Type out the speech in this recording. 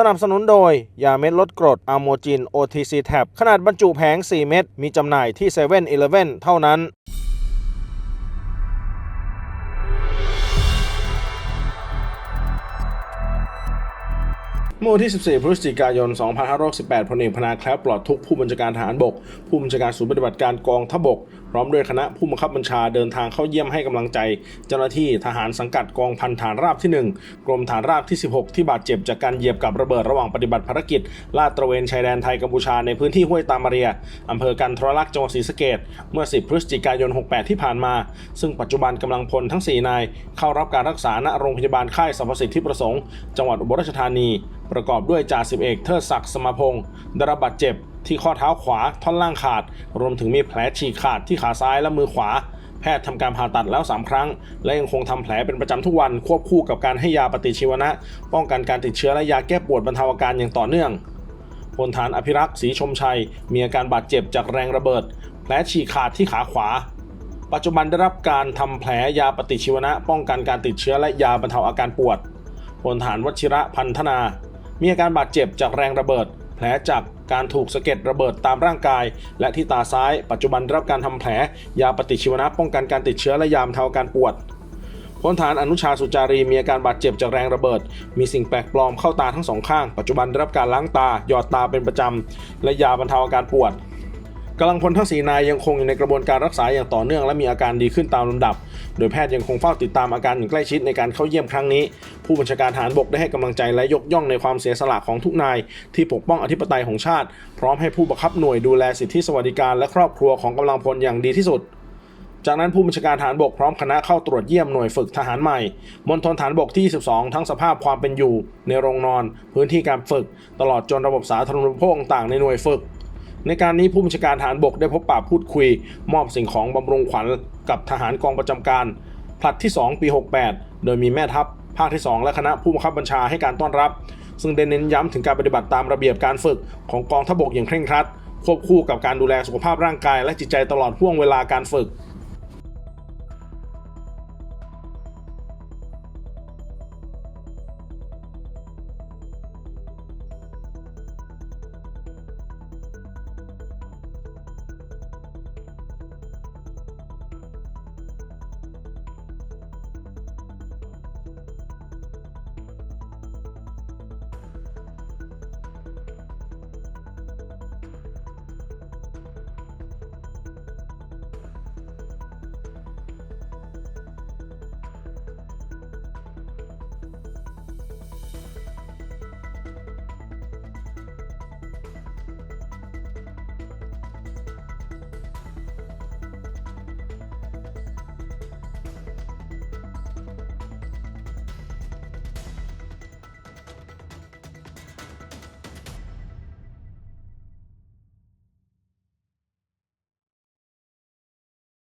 สนับสนุนโดย ยาเม็ดลดกรดอะโมจิน OTC Tab ขนาดบรรจุแผง 4 เม็ดมีจำหน่ายที่7 e เ e ่ e อเท่านั้นเมื่อวันที่ 14 พฤศจิกายน 2568พลเอกพนาแคล้วปลอดทุกผู้บัญชาการทหารบก ผู้บัญชาการศูนย์ปฏิบัติการกองทัพบกพร้อมด้วยคณะผู้บังคับบัญชาเดินทางเข้าเยี่ยมให้กำลังใจ เจ้าหน้าที่ทหารสังกัดกองพันฐานราบที่ 1 กรมฐานราบที่ 16 ที่บาดเจ็บจากการเหยียบกับระเบิดระหว่างปฏิบัติภารกิจ ลาดตระเวนชายแดนไทยกัมพูชาในพื้นที่ห้วยตามาเรียอำเภอกันทรลักษณ์จังหวัดศรีสะเกษเมื่อ 10 พฤศจิกายน 68 ที่ผ่านมา ซึ่งปัจจุบันกำลังพลทั้ง 4 นาย เข้ารับการรักษาณโรงพยาบาลค่ายสรรพสิทธิประสงค์ จังหวัดอุบลราชธานี ประกอบด้วยจ่าสิบเอกเทิดศักดิ์สมาพงศ์ได้รับบาดเจ็บ ที่ข้อเท้าขวาท่อนล่างขาด รวมถึงมีแผลฉีกขาดที่ขาซ้ายและมือขวา แพทย์ทำการผ่าตัดแล้ว 3 ครั้ง และยังคงทำแผลเป็นประจำทุกวันควบคู่กับการให้ยาปฏิชีวนะ ป้องกันการติดเชื้อและยาแก้ปวดบรรเทาอาการอย่างต่อเนื่องพลฐานอภิรักษ์ศรีชมชัย มีอาการบาดเจ็บจากแรงระเบิด แผลฉีกขาดที่ขาขวา ปัจจุบันได้รับการทำแผลยาปฏิชีวนะ ป้องกันการติดเชื้อและยาบรรเทาอาการปวดพลฐานวชิระพันธนา มีอาการบาดเจ็บจากแรงระเบิด แผลจาก การถูกสะเก็ดระเบิดตามร่างกาย และที่ตาซ้าย ปัจจุบันรับการทำแผล ยาปฏิชีวนะป้องกันการติดเชื้อและยาบรรเทาอาการปวดพลฐานอนุชาสุจารีมีอาการบาดเจ็บจากแรงระเบิด มีสิ่งแปลกปลอมเข้าตาทั้งสองข้าง ปัจจุบันได้รับการล้างตา หยอดตาเป็นประจำ และยาบรรเทาอาการปวด กำลังพลทั้งสีนายยังคงอยู่ในกระบวนการรักษาอย่างต่อเนื่องและมีอาการดีขึ้นตามลำดับ โดยแพทย์ยังคงเฝ้าติดตามอาการอย่างใกล้ชิดในการเข้าเยี่ยมครั้งนี้ ผู้บัญชาการทหารบกได้ให้กำลังใจและยกย่องในความเสียสละของทุกนาย ที่ปกป้องอธิปไตยของชาติ พร้อมให้ผู้บังคับหน่วยดูแลสิทธิสวัสดิการและครอบครัวของกำลังพลอย่างดีที่สุดจากนั้นผู้บัญชาการฐานบกพร้อมคณะเข้าตรวจเยี่ยมหน่วยฝึกทหารใหม่มณฑลฐานบกที่22ทั้งสภาพความเป็นอยู่ ในโรงนอน พื้นที่การฝึก ตลอดจนระบบสาธารณูปโภคต่างในหน่วยฝึก ในการนี้ผู้บัญชาการฐานบกได้พบปะพูดคุย มอบสิ่งของบำรุงขวัญกับทหารกองประจำการผลัดที่ 2 ปี 68 โดยมีแม่ทัพ ภาคที่ 2 และคณะผู้บังคับบัญชาให้การต้อนรับ ซึ่งได้เน้นย้ำถึงการปฏิบัติตามระเบียบการฝึกของกองทัพบกอย่างเคร่งครัด ควบคู่กับการดูแลสุขภาพร่างกายและจิตใจตลอดห่วงเวลาการฝึก